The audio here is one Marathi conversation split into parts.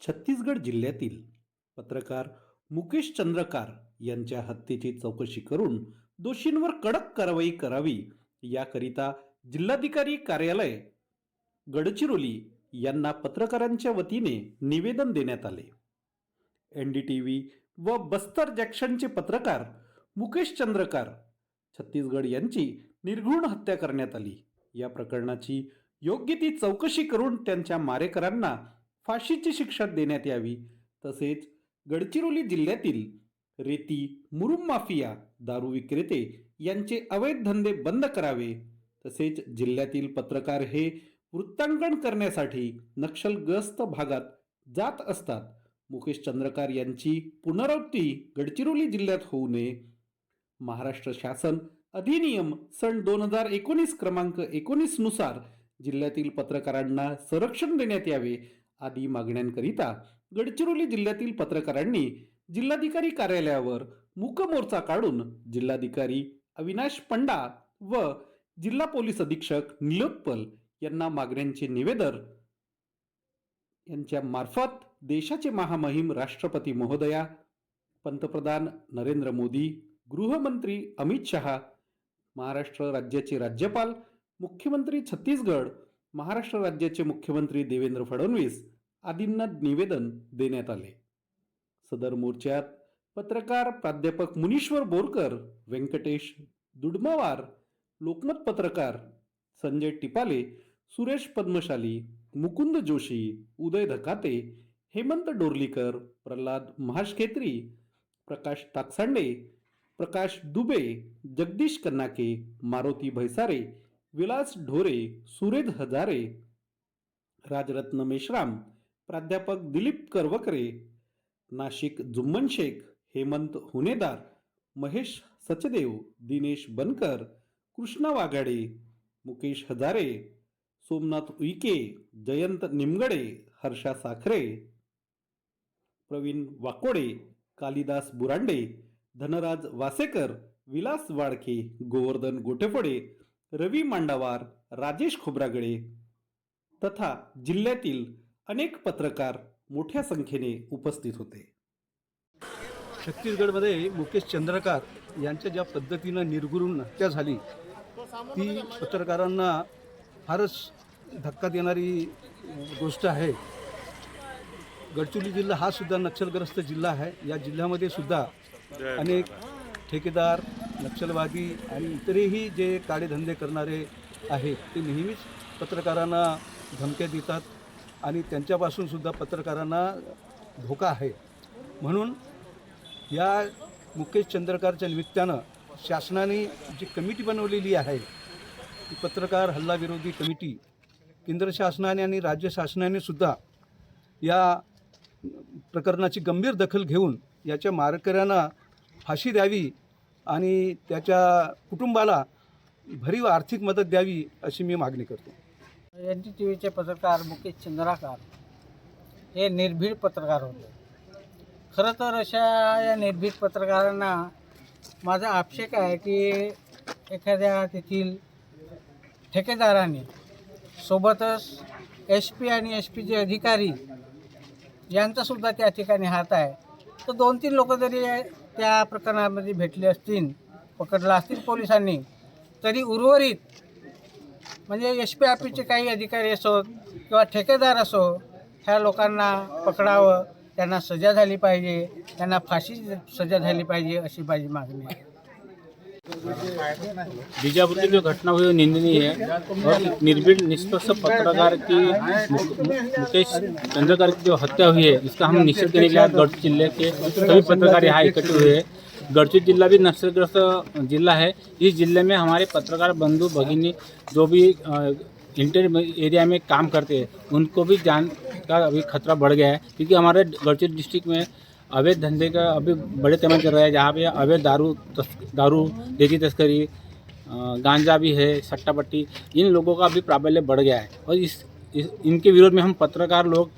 छत्तीसगड जिल्ह्यातील पत्रकार मुकेश चंद्रकार यांच्या हत्येची चौकशी करून दोषींवर कडक कारवाई करावी याकरिता जिल्हाधिकारी कार्यालय गडचिरोली यांना पत्रकारांच्या वतीने निवेदन देण्यात आले. एन डी टी व्ही व बस्तर जॅक्शनचे पत्रकार मुकेश चंद्रकार छत्तीसगड यांची निर्घृण हत्या करण्यात आली. या प्रकरणाची योग्य ती चौकशी करून त्यांच्या मारेकरांना फाशीची शिक्षा देण्यात यावी. तसेच गडचिरोली जिल्ह्यातील रेती मुरुम माफिया दारू विक्रेते यांचे अवैध धंदे बंद करावे. तसेच जिल्ह्यातील पत्रकार हे वृत्तांकन करण्यासाठी नक्षलग्रस्त भागात जात असतात. मुकेश चंद्रकार यांची पुनरावृत्ती गडचिरोली जिल्ह्यात होऊ नये. महाराष्ट्र शासन अधिनियम सन दोन हजार एकोणीस क्रमांक एकोणीसनुसार जिल्ह्यातील पत्रकारांना संरक्षण देण्यात यावे. आदी मागण्यांकरिता गडचिरोली जिल्ह्यातील पत्रकारांनी जिल्हाधिकारी कार्यालयावर मूकमोर्चा काढून जिल्हाधिकारी अविनाश पंडा व जिल्हा पोलीस अधीक्षक निलोत्पल यांना मागण्यांचे निवेदन यांच्या मार्फत देशाचे महामहिम राष्ट्रपती महोदया पंतप्रधान नरेंद्र मोदी गृहमंत्री अमित शहा महाराष्ट्र राज्याचे राज्यपाल मुख्यमंत्री छत्तीसगड महाराष्ट्र राज्याचे मुख्यमंत्री देवेंद्र फडणवीस आदींना निवेदन देण्यात आले. सदर मोर्चात पत्रकार प्राध्यापक मुनीश्वर बोरकर व्यंकटेश दुडमावार लोकमत पत्रकार संजय टिपाले सुरेश पद्मशाली मुकुंद जोशी उदय धकाते हेमंत डोरलीकर प्रल्हाद महाशखेत्री प्रकाश ताकसांडे प्रकाश दुबे जगदीश कन्नाके मारुती भैसारे विलास ढोरे सुरेद हजारे राजरत्न मेश्राम प्राध्यापक दिलीप करवकरे नाशिक जुम्मन शेख हेमंत हुनेदार महेश सचदेव दिनेश बनकर कृष्णा वाघाडे मुकेश हजारे सोमनाथ उईके जयंत निमगडे हर्षा साखरे प्रवीण वाकोडे कालिदास बुरांडे धनराज वासेकर विलास वाडके गोवर्धन गोटेफोडे रवी मांडावार राजेश खोब्रागडे तथा जिल्ह्यातील अनेक पत्रकार मोठ्या संख्येने उपस्थित होते. छत्तीसगडमध्ये मुकेश चंद्रकार यांच्या ज्या पद्धतीनं निर्गुरून हत्या झाली ती पत्रकारांना फारच धक्का देणारी गोष्ट आहे. गडचिरोली जिल्हा हा सुद्धा नक्षलग्रस्त जिल्हा आहे. या जिल्ह्यामध्ये सुद्धा अनेक ठेकेदार नक्षलवादी आणि इतरही जे काळेधंदे करणारे आहेत ते नेहमीच पत्रकारांना धमक्या देतात. आणि त्यांच्यापासून सुद्धा पत्रकारांना धोका आहे. म्हणून या मुकेश चंद्रकारच्या निमित्तानं शासनाने जी कमिटी बनवलेली आहे ती पत्रकार हल्लाविरोधी कमिटी केंद्र शासनाने आणि राज्य शासनाने सुद्धा या प्रकरणाची गंभीर दखल घेऊन याच्या मारकऱ्यांना फाशी द्यावी आणि त्याच्या कुटुंबाला भरीव आर्थिक मदत द्यावी अशी मी मागणी करतो. एन डी टी व्हीचे पत्रकार मुकेश चंद्राकार हे निर्भीड पत्रकार होते. खरं तर अशा या निर्भीड पत्रकारांना माझा आक्षेप आहे की एखाद्या तेथील ठेकेदाराने सोबतच एस पी आणि एस पीचे अधिकारी यांचासुद्धा त्या ठिकाणी हात आहे. तर दोन तीन लोक जरी त्या प्रकरणामध्ये भेटले असतील पकडला असतील पोलिसांनी तरी उर्वरित म्हणजे एस पी ऑफिसचे काही अधिकारी असो किंवा ठेकेदार असो ह्या लोकांना पकडावं त्यांना सजा झाली पाहिजे त्यांना फाशी सजा झाली पाहिजे अशी माझी मागणी आहे. बीजापुर की जो घटना हुई वो निंदनीय है और निर्भीड निष्पक्ष पत्रकार की मुकेश चंद्रकर की जो हत्या हुई है इसका हम निश्चित करने के लिए आज जिले के सभी पत्रकार यहाँ इकट्ठे हुए हैं। गढ़चिरोली जिला भी नक्सलग्रस्त जिला है। इस ज़िले में हमारे पत्रकार बंधु भगिनी जो भी इंटर एरिया में काम करते हैं, उनको भी जान का अभी खतरा बढ़ गया है, क्योंकि हमारे गढ़चित डिस्ट्रिक्ट में अवैध धंधे का अभी बड़े पैमाने चल रहा है। जहाँ पे अवैध दारू दारू देसी तस्करी गांजा भी है सट्टा पट्टी इन लोगों का भी प्राबल्य बढ़ गया है। और इस इस, इनके विरोध में हम पत्रकार लोग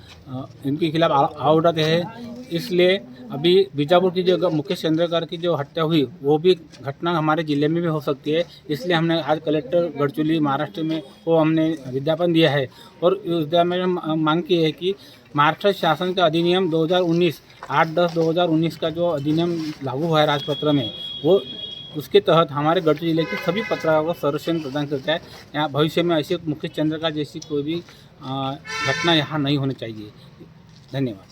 इनके खिलाफ आ- उठाते हैं। इसलिए अभी बीजापुर की जो मुकेश चंद्रकर की जो हत्या हुई, वो भी घटना हमारे ज़िले में भी हो सकती है। इसलिए हमने आज कलेक्टर गढ़चुली महाराष्ट्र में को हमने विज्ञापन दिया है। और विज्ञापन में मांग की है कि महाराष्ट्र शासन का अधिनियम 2019 आठ दस 2019 का जो अधिनियम लागू हुआ है राजपत्र में, वो उसके तहत हमारे गढ़चिल ज़िले के सभी पत्रकारों को संरक्षण प्रदान करता है। यहाँ भविष्य में ऐसे मुकेश चंद्र का जैसी कोई भी घटना यहाँ नहीं होनी चाहिए। धन्यवाद।